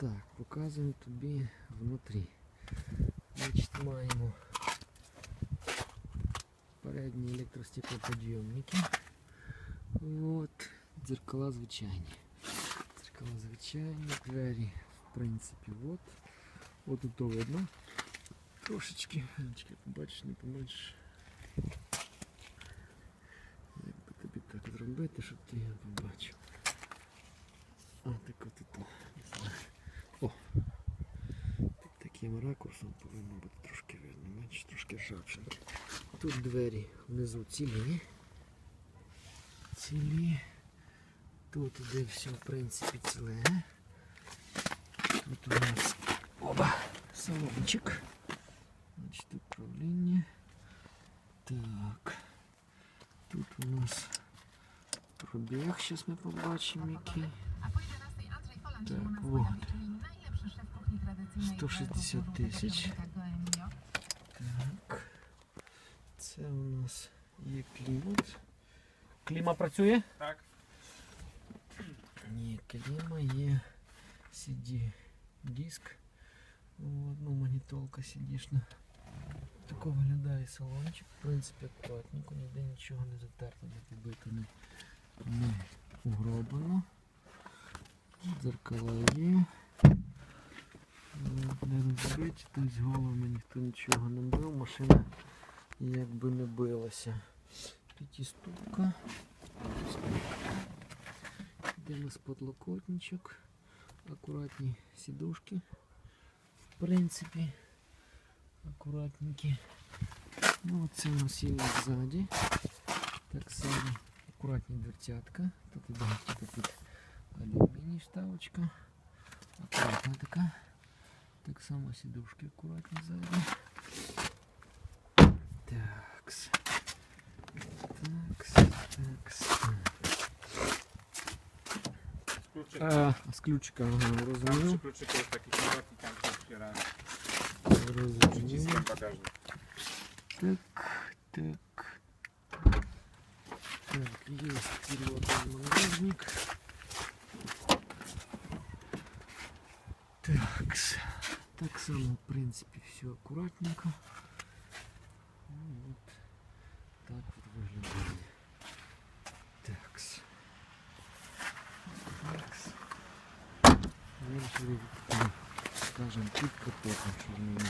Так, показую тобі внутрі. Значить, маємо передні електростеклоподйомники. От, дзеркала звичайні. Дзеркала звичайні, двері, в принципі, от. От тут видно. Трошечки, Анечка, побачиш, не побачиш. Як би тобі так зробити, щоб ти його побачив. А, так от тут. Не знаю. О! Під таким ракурсом повинно бути трошки видно. Бачиш, трошки ржавчинки. Тут двері внизу цілі. Цілі. Тут іде все, в принципі, ціле. Тут у нас оба салончик. Значить, управління. Так. Тут у нас пробіг, зараз ми побачимо який. A po 160 тисяч. Так. Це у нас є клімат. Кліма працює? Так. Ні, кліма є CD диск. Ну, магнітолка сидішна. Тако виглядає салончик. В принципі, акуратненько, ніде нічого не затерто, не побито, не, не угроблено. Дзеркала є. Не розбиті, тобто головами ніхто нічого не бив, машина якби не билася. П'ятиступка. Де у нас подлокотничок. Акуратні сідушки. В принципі, акуратненькі. Ну, це у нас є ззаді. Так само акуратні дверцятка. Тут іде під алюміній вставочка. Акуратна така. Так само сідушки акуратні ззаді. Такс. Такс, такс. Kluczyk. А, з ключика, ага, Tam przy розумію. kluczyku jest taki środek i tam się otwiera Розумію. przyciskiem bagażnik. Так, так. Так, есть перелотный багажник. Так, так само, в принципе, все аккуратненько. Ну, вот так вот выглядит. Такс. Такс. Вирішили, скажем, під капотом, щоб не